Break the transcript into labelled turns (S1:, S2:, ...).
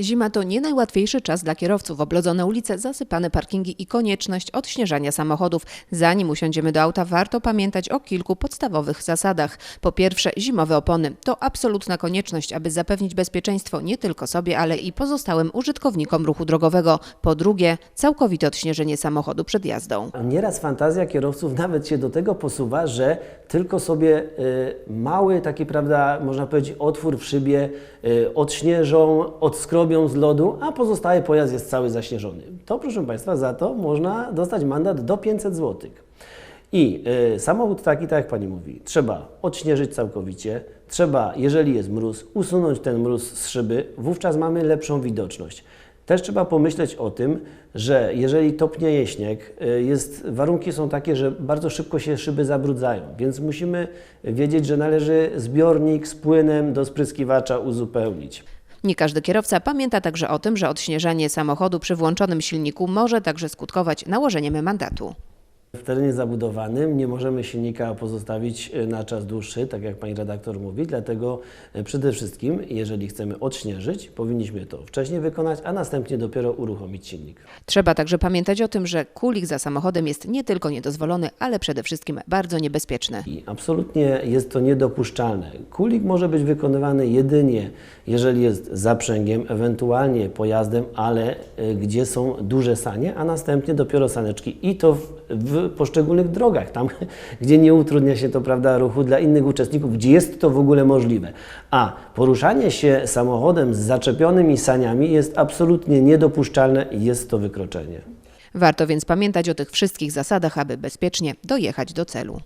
S1: Zima to nie najłatwiejszy czas dla kierowców. Oblodzone ulice, zasypane parkingi i konieczność odśnieżania samochodów. Zanim usiądziemy do auta, warto pamiętać o kilku podstawowych zasadach. Po pierwsze, zimowe opony. To absolutna konieczność, aby zapewnić bezpieczeństwo nie tylko sobie, ale i pozostałym użytkownikom ruchu drogowego. Po drugie, całkowite odśnieżenie samochodu przed jazdą.
S2: Nieraz fantazja kierowców nawet się do tego posuwa, że tylko sobie y, mały taki, prawda, można powiedzieć, otwór w szybie y, odśnieżą, odskrobią z lodu, a pozostały pojazd jest cały zaśnieżony. To, proszę Państwa, za to można dostać mandat do 500 zł. I y, samochód taki, tak jak Pani mówi, trzeba odśnieżyć całkowicie, trzeba, jeżeli jest mróz, usunąć ten mróz z szyby, wówczas mamy lepszą widoczność. Też trzeba pomyśleć o tym, że jeżeli topnieje śnieg, y, jest, warunki są takie, że bardzo szybko się szyby zabrudzają, więc musimy wiedzieć, że należy zbiornik z płynem do spryskiwacza uzupełnić.
S1: Nie każdy kierowca pamięta także o tym, że odśnieżanie samochodu przy włączonym silniku może także skutkować nałożeniem mandatu.
S2: W terenie zabudowanym nie możemy silnika pozostawić e, na czas dłuższy, tak jak pani redaktor mówi, dlatego e, przede wszystkim, jeżeli chcemy odśnieżyć, powinniśmy to wcześniej wykonać, a następnie dopiero uruchomić silnik.
S1: Trzeba także pamiętać o tym, że kulik za samochodem jest nie tylko niedozwolony, ale przede wszystkim bardzo niebezpieczny.
S2: I absolutnie jest to niedopuszczalne. Kulik może być wykonywany jedynie, jeżeli jest zaprzęgiem, ewentualnie pojazdem, ale e, gdzie są duże sanie, a następnie dopiero saneczki i to w, w poszczególnych drogach, tam gdzie nie utrudnia się to prawda, ruchu dla innych uczestników, gdzie jest to w ogóle możliwe. A poruszanie się samochodem z zaczepionymi saniami jest absolutnie niedopuszczalne i jest to wykroczenie.
S1: Warto więc pamiętać o tych wszystkich zasadach, aby bezpiecznie dojechać do celu.